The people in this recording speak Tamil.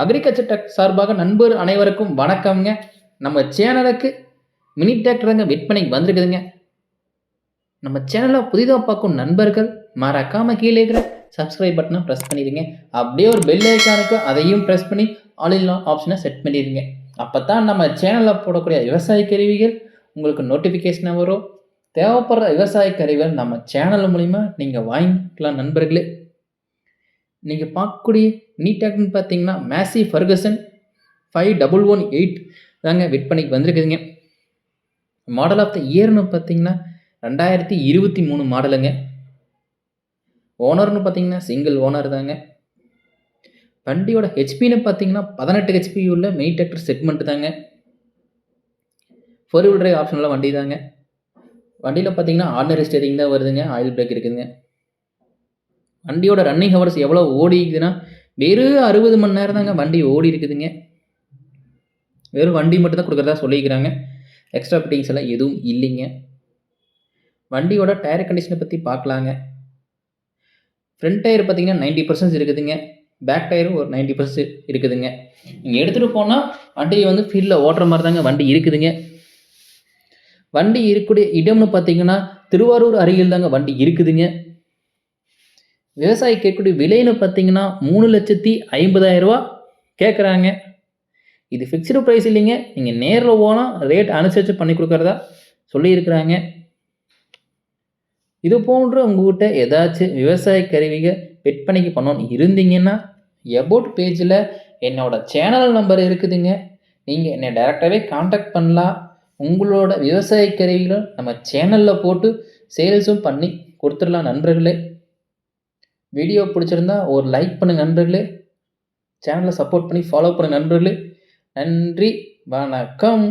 அக்ரிகல்ச்சர் டெக் சார்பாக நண்பர் அனைவருக்கும் வணக்கம்ங்க. நம்ம சேனலுக்கு மினி டிராக்டருங்க விற்பனைக்கு வந்திருக்குதுங்க. நம்ம சேனலை புதிதாக பார்க்கும் நண்பர்கள் மறக்காமல் கீழே இருக்கிற சப்ஸ்கிரைப் பட்டனை ப்ரெஸ் பண்ணிடுங்க. அப்படியே ஒரு பெல் ஐக்கானுக்கு அதையும் ப்ரெஸ் பண்ணி ஆல் இன் ஆப்ஷனை செட் பண்ணிடுங்க. அப்போ தான் நம்ம சேனலில் போடக்கூடிய விவசாய கருவிகள் உங்களுக்கு நோட்டிஃபிகேஷனாக வரும். தேவைப்படுற விவசாய கருவிகள் நம்ம சேனல் மூலிமா நீங்கள் வாங்கிக்கலாம் நண்பர்களே. நீங்கள் பார்க்கக்கூடிய நீட்டாக்னு பார்த்தீங்கன்னா Massey Ferguson five double one eight தாங்க விற்பனைக்கு வந்திருக்குதுங்க. மாடல் ஆஃப் த இயர்னு பார்த்தீங்கன்னா ரெண்டாயிரத்தி இருபத்தி மூணு மாடலுங்க ஓனர்னு பார்த்தீங்கன்னா சிங்கிள் ஓனர் தாங்க. வண்டியோட ஹெச்பின்னு பார்த்தீங்கன்னா பதினெட்டு ஹெச்பி உள்ள மெயின் டிராக்டர் செக்மெண்ட் தாங்க. ஃபோர் வீல் டிரைவ் ஆப்ஷன் வண்டி தாங்க. வண்டியில் பார்த்தீங்கன்னா ஆர்டினரி ஸ்டேரிங் தான் வருதுங்க. ஆயில் பிரேக் இருக்குதுங்க. வண்டியோட ரன்னிங் ஹவர்ஸ் எவ்வளோ ஓடிக்குதுன்னா வெறும் அறுபது மணி நேரம் தாங்க வண்டி ஓடி இருக்குதுங்க. வெறும் வண்டி மட்டும் தான் கொடுக்குறதா சொல்லிக்கிறாங்க. எக்ஸ்ட்ரா ஃபிட்டிங்ஸ் எல்லாம் எதுவும் இல்லைங்க. வண்டியோட டயர் கண்டிஷனை பற்றி பார்க்கலாங்க. ஃப்ரண்ட் டயர் பார்த்தீங்கன்னா நைன்ட்டி பர்சன்ட் இருக்குதுங்க. பேக் டயரும் ஒரு நைன்ட்டி பர்சன்ட் இருக்குதுங்க. நீங்கள் எடுத்துகிட்டு போனால் வண்டியை வந்து ஃபீல்டில் ஓட்டுற மாதிரி தாங்க வண்டி இருக்குதுங்க. வண்டி இருக்கக்கூடிய இடம்னு பார்த்தீங்கன்னா திருவாரூர் அருகில் தாங்க வண்டி இருக்குதுங்க. விவசாயி கேட்கக்கூடிய விலைன்னு பார்த்தீங்கன்னா மூணு லட்சத்தி ஐம்பதாயிரம் ரூபா கேட்குறாங்க. இது ஃபிக்ஸ்டு ப்ரைஸ் இல்லைங்க. நீங்கள் நேரில் போனால் ரேட் அனுசரித்து பண்ணி கொடுக்குறதா சொல்லியிருக்கிறாங்க. இது போன்று உங்கள்கிட்ட ஏதாச்சும் விவசாய கருவிகள் விற்பனைக்கு பண்ணணும்னு இருந்தீங்கன்னா எபோட் பேஜில் என்னோட சேனல் நம்பர் இருக்குதுங்க. நீங்கள் என்னை டைரெக்டாகவே காண்டாக்ட் பண்ணலாம். உங்களோட விவசாய கருவிகளும் நம்ம சேனலில் போட்டு சேல்ஸும் பண்ணி கொடுத்துடலாம் நண்பர்களே. வீடியோ பிடிச்சிருந்தா ஒரு லைக் பண்ணுங்கள் நண்பர்களே. சேனலை சப்போர்ட் பண்ணி ஃபாலோ பண்ணுங்கள் நண்பர்களே. நன்றி வணக்கம்.